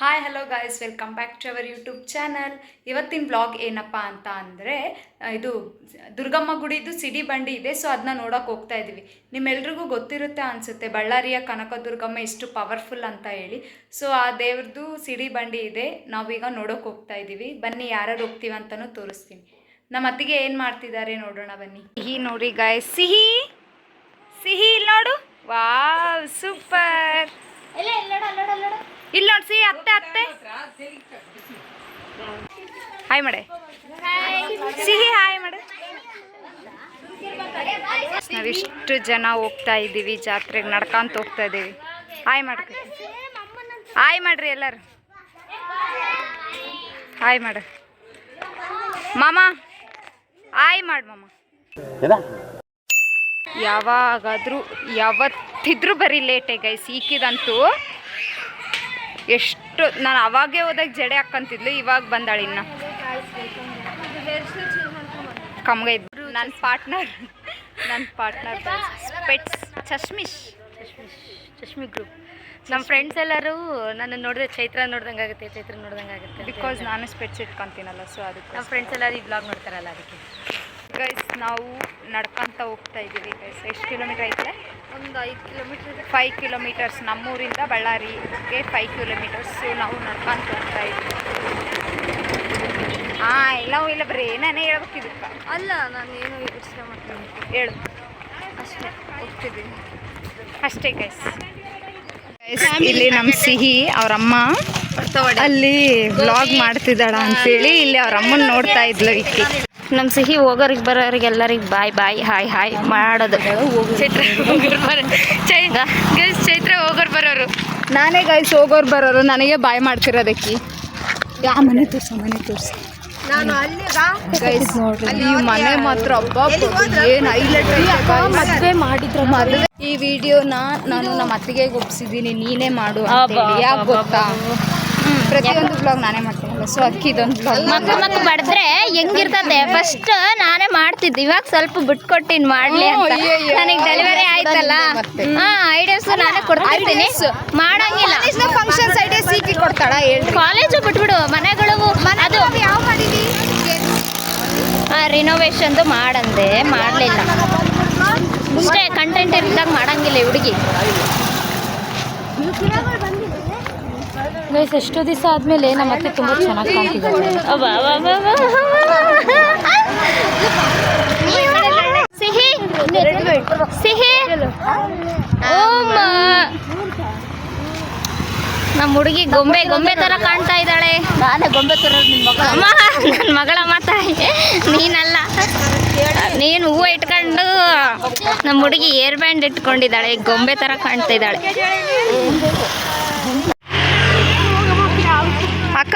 Hi hello guys welcome back to our YouTube channel ಇವತ್ತಿನ blog ಏನಪ್ಪ ಅಂತ ಅಂದರೆ ಇದು ದುರ್ಗಮ್ಮ ಗುಡಿದು ಸಿಡಿ ಬಂಡಿ ಇದೆ ಸೊ ಅದನ್ನ ನೋಡೋಕೆ ಹೋಗ್ತಾ ಇದ್ದೀವಿ ನಿಮ್ಮೆಲ್ರಿಗೂ ಗೊತ್ತಿರುತ್ತೆ ಅನಿಸುತ್ತೆ, ಬಳ್ಳಾರಿಯ ಕನಕ ದುರ್ಗಮ್ಮ ಎಷ್ಟು ಪವರ್ಫುಲ್ ಅಂತ ಹೇಳಿ. ಸೊ ಆ ದೇವ್ರದ್ದು ಸಿಡಿ ಬಂಡಿ ಇದೆ, ನಾವೀಗ ನೋಡೋಕೆ ಹೋಗ್ತಾ ಇದ್ದೀವಿ ಬನ್ನಿ, ಯಾರ್ಯಾರು ಹೋಗ್ತೀವಿ ಅಂತಲೂ ತೋರಿಸ್ತೀನಿ. ನಮ್ಮ ಅತ್ತಿಗೆ ಏನು ಮಾಡ್ತಿದ್ದಾರೆ ನೋಡೋಣ ಬನ್ನಿ. ಸಿಹಿ ನೋಡಿ ಗಾಯ್ಸ್ ಸಿಹಿ? ಸಿಹಿ ನೋಡು. ವಾವ್ ಸೂಪರ್ ಇಲ್ಲಿ ನೋಡಿ ಸಿಹಿ ಅತ್ತೆ ಅತ್ತೆ. ಹಾಯ್ ಮಾಡೆ. ಸಿಹಿ ಹಾಯ್ ಮಾಡೆ. ನಾವಿಷ್ಟು ಜನ ಹೋಗ್ತಾ ಇದ್ದೀವಿ ಜಾತ್ರೆಗೆ ನಡ್ಕೊಂತ ಹೋಗ್ತಾ ಇದ್ದೀವಿ. ಹಾಯ್ ಮಾಡ್ಕ ಹಾಯ್ ಮಾಡ್ರಿ ಎಲ್ಲರು. ಹಾಯ್ ಮಾಡ. ಮಾಮ ಹಾಯ್ ಮಾಡು ಮಾಮ. ಯಾವಾಗಾದರೂ ಯಾವತ್ತಿದ್ರು ಬರೀ ಲೇಟೆ ಗೈಸ್ ಈಕಿದಂತೂ ಎಷ್ಟು ನಾನು ಅವಾಗೇ ಹೋದಾಗ ಜಡೆ ಹಾಕ್ಕೊಂತಿದ್ಲು ಇವಾಗ ಬಂದಾಳ ಇನ್ನ. ಕಮ್ಗೆ ಇದ್ರು ನನ್ನ ಪಾರ್ಟ್ನರ್ ನನ್ನ ಪಾರ್ಟ್ನರ್ ಸ್ಪೆಟ್ಸ್ ಚಶ್ಮಿಶ್ ಚಶ್ಮಿ ಗ್ರೂಪ್ ನಮ್ಮ ಫ್ರೆಂಡ್ಸ್ ಎಲ್ಲರೂ ನನ್ನ ನೋಡಿದ್ರೆ ಚೈತ್ರ ನೋಡ್ದಂಗೆ ಆಗುತ್ತೆ ಚೈತ್ರ ನೋಡ್ದಂಗೆ ಆಗುತ್ತೆ ಬಿಕಾಸ್ ನಾನು ಸ್ಪೆಟ್ಸ್ ಇಟ್ಕೊಂತೀನಲ್ಲ ಸೊ ಅದಕ್ಕೆ ನಮ್ಮ ಫ್ರೆಂಡ್ಸ್ ಎಲ್ಲರೂ ಈ ಬ್ಲಾಗ್ ನೋಡ್ತಾರಲ್ಲ ಅದಕ್ಕೆ. ಗೈಸ್ ನಾವು ನಡ್ಕೊಂತ ಹೋಗ್ತಾ ಇದ್ದೀವಿ ಗೈಸ್ ಎಷ್ಟು ಕಿಲೋಮೀಟರ್ ಐತೆ? ಒಂದು ಐದು ಕಿಲೋಮೀಟರ್ ಫೈವ್ ಕಿಲೋಮೀಟರ್ಸ್ ನಮ್ಮೂರಿಂದ ಬಳ್ಳಾರಿಗೆ ಫೈವ್ ಕಿಲೋಮೀಟರ್ಸ್ ನಾವು ನಡ್ಕೊಂತ ಹೋಗ್ತಾ ಇದ್ದೀವಿ. ಹಾಂ ಇಲ್ಲ ಇಲ್ಲ ಬರೀ ನಾನೇ ಹೇಳ್ಬೇಕಿದ್ರು ಅಲ್ಲ ನಾನು ಏನು ಯೋಚನೆ ಮಾಡ್ತೀನಿ. ಹೇಳು. ಅಷ್ಟೇ ಹೋಗ್ತಿದ್ದೀನಿ ಅಷ್ಟೇ ಗೈಸ್ ಇಲ್ಲಿ ನಮ್ಮ ಸಿಹಿ ಅವರಮ್ಮ ಅಲ್ಲಿ ವ್ಲಾಗ್ ಮಾಡ್ತಿದ್ದಾಳ ಅಂತೇಳಿ ಇಲ್ಲಿ ಅವ್ರ ಅಮ್ಮನ ನೋಡ್ತಾ ಇದ್ಲು ಇಕ್ಕಿ ನಮ್ಮ ಸಿಹಿ ಹೋಗೋರಿಗೆ ಬರೋರಿಗೆ ಎಲ್ಲರಿಗೆ ಬಾಯ್ ಬಾಯ್ ಹಾಯ್ ಹಾಯ್ ಮಾಡೋದು. ಚೈತ್ರ ಹೋಗೋರು ಚೈತ್ರ ಹೋಗೋರು ಬರೋರು. ನಾನೇ ಗೈಸ್ ಹೋಗೋರು ಬರೋರು. ನನಗೆ ಬಾಯ್ ಮಾಡ್ತಿರೋದಕ್ಕಿ. ಯಾ ಮನೆ ತೋರ್ಸ ಮನೆ ತೋರ್ಸ. ಗೈಸ್ ಈ ಮನೆ ಮಾತ್ರ ಏನು ಹೈಲೈಟ್ ಮದುವೆ ಮಾಡಿದ್ರು. ಮದುವೆ ಈ ವಿಡಿಯೋನ ನಾನು ನಮ್ಮ ಅತ್ತಿಗೆ ಒಪ್ಸಿದ್ದೀನಿ ನೀನೇ ಮಾಡು ಯಾಕೆ ಗೊತ್ತಾ? ಪ್ರತಿಯೊಂದು ಬ್ಲಾಗ್ ನಾನೇ ಮಾಡ್ತೀನಲ್ಲ ಸೊ ಅದಕ್ಕೆ ಇದೊಂದು ಬ್ಲಾಗ್ ಮಕ್ಕಳು ಮಕ್ಕಳು ಬಡಿದ್ರೆ ಹೆಂಗಿರ್ತದೆ? ಫಸ್ಟ್ ನಾನೇ ಮಾಡ್ತಿದ್ದೆ ಇವಾಗ ಸ್ವಲ್ಪ ಬಿಟ್ಕೊಟ್ಟಿನಿ ಮಾಡ್ಲಿ ಅಂತ. ನನಗೆ ಡೆಲಿವರಿ ಆಯ್ತಲ್ಲ? ಹಾಂ ಐಡಿಯಾಸ್ ನಾನೇ ಕೊಡ್ತೀನಿ ಮಾಡಂಗಿಲ್ಲ. ಫಂಕ್ಷನ್ ಸೈಡೇ ಸಿಕ್ಕಿ ಕೊಡ್ತಾಳ ಹೇಳಿ ಕಾಲೇಜು ಬಿಟ್ಬಿಡು ಮನೆಗಳು ಅದು ಯಾವ ಮಾಡಿದಿ? ರಿನೋವೇಷನ್ದು ಮಾಡಂದೆ ಮಾಡಲಿಲ್ಲ. ಇಷ್ಟೇ ಕಂಟೆಂಟ್ ಇರಿದಾಗ ಮಾಡಂಗಿಲ್ಲ ಹುಡುಗಿ. ಗೈಸ್ ಎಷ್ಟು ದಿವಸ ಆದ್ಮೇಲೆ ನಮ್ಮ ಅತ್ತೆ ತುಂಬ ಚೆನ್ನಾಗಿ ಕಾಣ್ತಿದ್ದಾರೆ. ಸಿಹಿ. ನಮ್ಮ ಹುಡುಗಿ ಗೊಂಬೆ ಗೊಂಬೆ ತರ ಕಾಣ್ತಾ ಇದ್ದಾಳೆ. ನಾನೇ ಗೊಂಬೆ ತರ ನನ್ನ ಮಗಳ ಮಾತಾಯಿ ನೀನಲ್ಲ. ನೀನು ಹೂವು ಇಟ್ಕೊಂಡು ನಮ್ಮ ಹುಡುಗಿ ಏರ್ ಬ್ಯಾಂಡ್ ಇಟ್ಕೊಂಡಿದ್ದಾಳೆ ಗೊಂಬೆ ತರ ಕಾಣ್ತಾ ಇದ್ದಾಳೆ.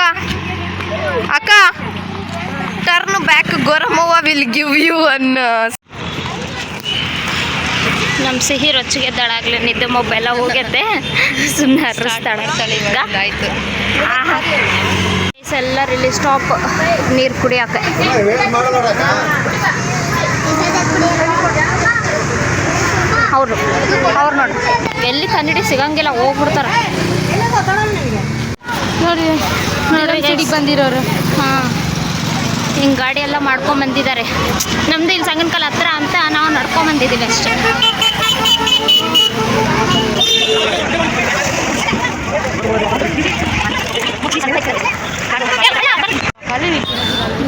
ಅಕ್ಕ. ಅಕ್ಕ turn back Goramavva will give you ಅನ್ನ ನಮ್ಮ ಸಿಹಿ ರೊಚ್ಚಿಗೆದ್ದಾಳಾಗ್ಲಿ ನಿದ್ದೆ ಮೊಬೈಲ ಹೋಗೈತೆ. ಸುಮ್ಮನೆ ಹರಿಸ್ತಾಳೆ ಆಯ್ತು. ಎಲ್ಲ ರಿಲೀಸ್ ಸ್ಟಾಪ್ ನೀರು ಕುಡಿಯೋಕೆ ಅವ್ರು ಅವ್ರು ನೋಡಿ. ಎಲ್ಲಿ ಕನ್ನಡಿ ಸಿಗಂಗಿಲ್ಲ ಹೋಗ್ಬಿಡ್ತಾರ. ನೋಡಿ ನೋಡಿ ಬಂದಿರೋರು. ಹಾಂ. ಹಿಂಗೆ ಗಾಡಿ ಎಲ್ಲ ಮಾಡ್ಕೊಂಡ್ ಬಂದಿದ್ದಾರೆ. ನಮ್ದು ಇಲ್ಲಿ ಸಂಗನಕಾಲ ಹತ್ರ ಅಂತ ನಾವು ನಡ್ಕೊಂಡ್ ಬಂದಿದ್ದೀವಿ ಅಷ್ಟೇ.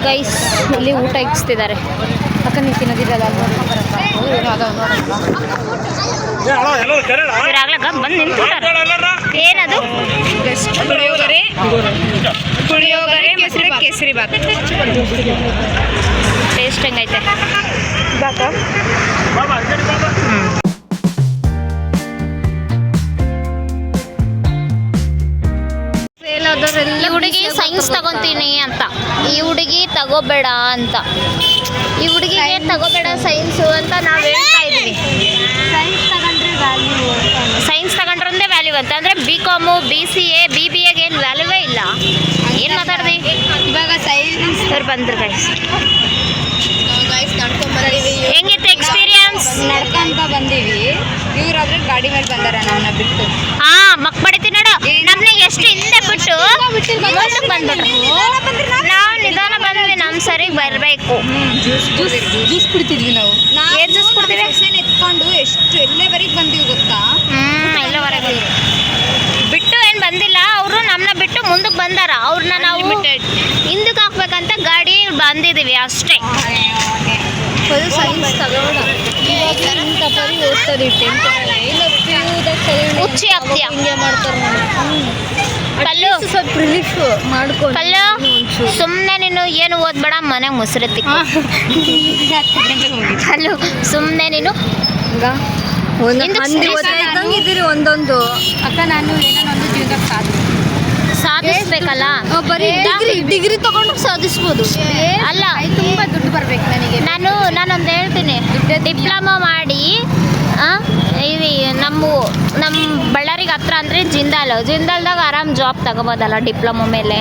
ಗೈಸ್ ಇಲ್ಲಿ ಊಟ ಇಕ್ಸ್ತಿದ್ದಾರೆ. ಅಕ್ಕ ನೀವು ತಿನ್ನೋದಿರಲ್ಲ ಬಂದು ಏನದು? ಪುಳಿಯೋಗರೆ. ಪುಳಿಯೋಗರೆ ಕೇಸರಿ ಬಾತ್. ಟೇಸ್ಟ್ ಹೆಂಗೈತೆ. ಈ ಹುಡುಗಿ ಸೈನ್ಸ್ ತಗೊಂತೀನಿ ಅಂತ. ಈ ಹುಡುಗಿ ತಗೋಬೇಡ ಅಂತ. ಈ ಹುಡುಗಿಗೆ ತಗೋಬೇಡ ಸೈನ್ಸು ಅಂತ ನಾವು ಹೇಳ್ತಾ ಇದೀವಿ. ಸೈನ್ಸ್ ತಗೊಂಡ್ರೆ ವ್ಯಾಲ್ಯೂ ಅಂತ. ಅಂದ್ರೆ B com B C A B B ಎಗೆ ಏನು ವ್ಯಾಲ್ಯೂವೇ ಇಲ್ಲ. ಏನು ಮಾತಾಡ್ದಿ? ಇವಾಗ ಸೈನ್ಸ್ ಬಂದ್ರು ಗೈಸ್ ಹೆಂಗಿತ್ತು ಎಕ್ಸ್ಪೀರಿಯನ್ಸ್ ನಡ್ಕೊಂತ ಬಂದೀವಿ. ಇವ್ರಾದ್ರೆ ಗಾಡಿ ಮೇಲೆ ಬಂದಾರ ನಾವು ಬಿಟ್ಟು. ಹಾ ಮಕ್ ಬಡಿತೀನಿ ನಮ್ನ ಎಷ್ಟು ಹಿಂದೆ ಬಿಟ್ಟು ಮುಂದಕ್ಕೆ ಬಂದ್ಬಿಟ್ರು. ನಾವು ನಿಧಾನ ಬಂದ್ವಿ ನಮ್ಮ ಸರಿಗೆ ಬರಬೇಕು. ಜ್ಯೂಸ್ ಕುಡಿತಿದ್ವಿ ನಾವು. ಏನ್ ಜ್ಯೂಸ್ ಕುಡ್ದಿವಿ ಎತ್ಕೊಂಡು ಎಷ್ಟು ಎಲ್ಲೇವರೆಗೆ ಬಂದಿವಿ ಗೊತ್ತಾ? ಹ್ಮ್ ಇಲ್ಲವರೆಗೆ ಬಿಟ್ಟು ಏನು ಬಂದಿಲ್ಲ ಅವರು ನಮ್ಮನ್ನ ಬಿಟ್ಟು ಮುಂದಕ್ಕೆ ಬಂದಾರ. ಅವ್ರನ್ನ ನಾವು ಹಿಂದಕ್ಕೆ ಹಾಕ್ಬೇಕಂತ ಗಾಡಿ ಬಂದಿದ್ದೀವಿ ಅಷ್ಟೇ. ಫುಲ್ ಸೈನ್ಸ್ ತಗೋಣ ಇಂಥ ಪರಿ ಓದ್ತದೆ ಟೆಂತ್ ಇಲ್ಲ ಹುಚ್ಚಿ ಆಗ್ತೀಯ ಕಲ್ಲು. ಸ್ವಲ್ಪ ರಿಲೀಫ್ ಮಾಡ್ಕೊಂಡು. ಕಲ್ಲು ಸುಮ್ಮನೆ ನೀನು ಏನು ಓದ್ಬೇಡ ಮನೆ ಮುಸ್ರತಿ ಕಲ್ಲು ಸುಮ್ಮನೆ ನೀನು. ಒಂದೊಂದು. ಅಕ್ಕ ನಾನು ಏನೋ ಒಂದು ಜೀವನಕ್ಕೆ ಸಾಧು ಸಾಧಿಸ್ಬೇಕಲ್ಲ? ಬರೀ ಡಿಗ್ರಿ ಡಿಗ್ರಿ ತಗೊಂಡು ಸಾಧಿಸ್ಬೋದು. ಅಲ್ಲ. ತುಂಬಾ ದುಡ್ಡು ಬರ್ಬೇಕು ನನಗೆ. ನಾನು ನಾನೊಂದು ಹೇಳ್ತೀನಿ. ಡಿಪ್ಲೊಮಾ ಮಾಡಿ ಇವಿ ನಮ್ಮ ನಮ್ಮ ಬಳ್ಳಾರಿಗೆ ಹತ್ರ ಅಂದರೆ ಜಿಂದಾಲ್. ಜಿಂದಾಲ್ದಾಗ ಆರಾಮ್ ಜಾಬ್ ತಗೋಬೋದಲ್ಲ ಡಿಪ್ಲೊಮಾ ಮೇಲೆ?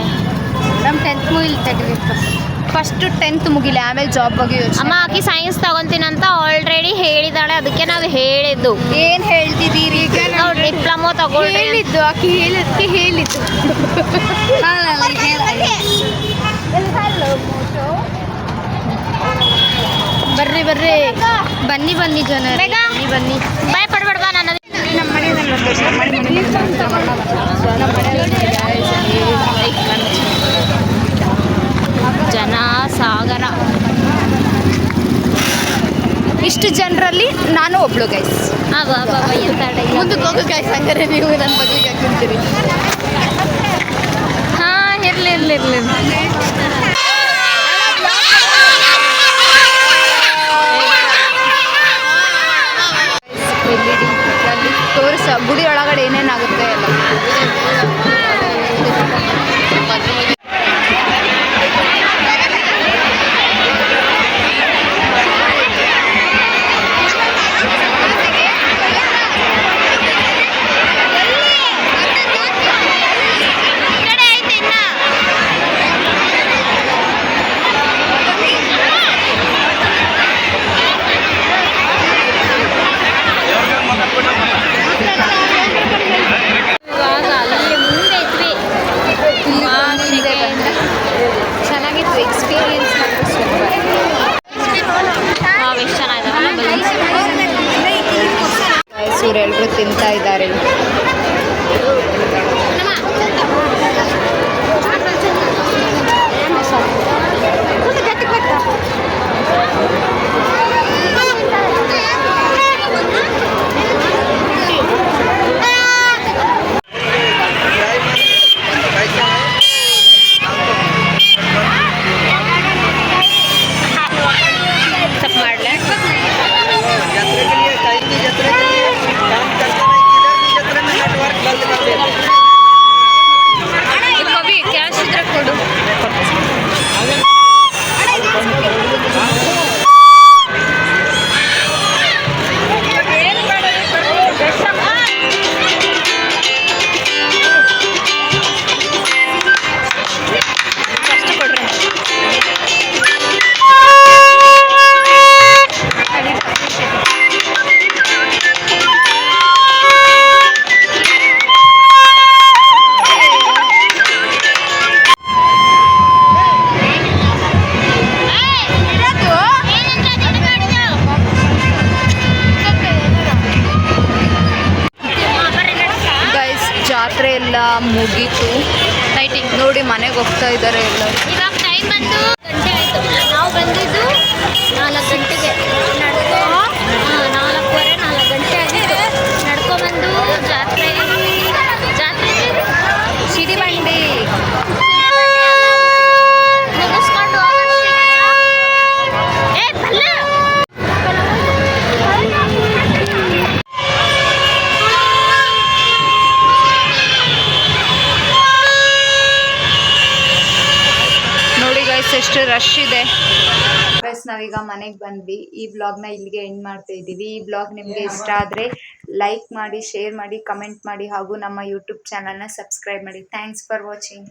ನಮ್ಮ ಟೆಂತ್ ಮುಗಿಲ್ ತೆಗಲಿ ಫಸ್ಟ್ ಟೆಂತ್ ಮುಗಿಲಿ ಆಮೇಲೆ ಜಾಬ್ ಬಗ್ಗೆ ಯೋಚನೆ ಅಮ್ಮ ಆಕಿ ಸೈನ್ಸ್ ತಗೊಂತೀನಂತ ಆಲ್ರೆಡಿ ಹೇಳಿದಾಳೆ ಅದಕ್ಕೆ ನಾವು ಹೇಳಿದ್ದು. ಏನ್ ಹೇಳ್ತಿದ್ದೀರಿ? ಈಗ ನಾವು ಡಿಪ್ಲೊಮಾ ತಗೊಳ್ಳಿ ಹೇಳಿದ್ದು ಆಕಿ ಹೇಳಿದ್ಕೆ ಹೇಳಿದ್ದು. ಬರ್ರಿ ಬರ್ರಿ. ಬನ್ನಿ ಬನ್ನಿ ಜನ ಬೇಗ. ಬನ್ನಿ ಬನ್ನಿ. ಭಯ ನಾನು ನಮ್ಮ ಮನೆಯಲ್ಲಿ ಒಂದು ನಮ್ಮ ಮನೆ ನಮ್ಮ ಜನ ಸಾಗರ ಇಷ್ಟು ಜನರಲ್ಲಿ ನಾನು ಒಬ್ಳು ಗೈಸ್ ಆ ಬಾ ಬಾ ಎಂತ dialogue. ಮುಂದಕ್ಕೆ ಹೋಗು ಗೈಸ್ ಹಂಗಾರೆ ನೀವು ನನ್ನ ಬಗ್ಲಿಗೆ ಹಾಕಿರ್ತೀರಿ ಮೈಸೂರು ಎಲ್ಲರೂ ತಿಂತಾ ಇದ್ದಾರೆ. ಮುಗೀತು. ಲೈಟಿಂಗ್ ನೋಡಿ ಮನೆಗೆ ಹೋಗ್ತಾ ಇದ್ದಾರೆ ಎಲ್ಲ ಇವಾಗ ಟೈಮ್ ಬಂದು ಗಂಟೆ ಆಯಿತು. ನಾವು ಬಂದಿದ್ದು ನಾಲ್ಕು ಗಂಟೆಗೆ. ಗೈಸ್ ಎಷ್ಟು ರಶ್ ಇದೆ. ಫ್ರೆಂಡ್ಸ್ ನಾವೀಗ ಮನೆಗೆ ಬಂದ್ವಿ. ಈ ಬ್ಲಾಗ್ನ ಇಲ್ಲಿಗೆ ಎಂಡ್ ಮಾಡ್ತಾ ಇದ್ದೀವಿ. ಈ ಬ್ಲಾಗ್ ನಿಮಗೆ ಇಷ್ಟ ಆದರೆ ಲೈಕ್ ಮಾಡಿ ಶೇರ್ ಮಾಡಿ ಕಮೆಂಟ್ ಮಾಡಿ ಹಾಗೂ ನಮ್ಮ ಯೂಟ್ಯೂಬ್ ಚಾನಲ್ನ ಸಬ್ಸ್ಕ್ರೈಬ್ ಮಾಡಿ. Thanks for watching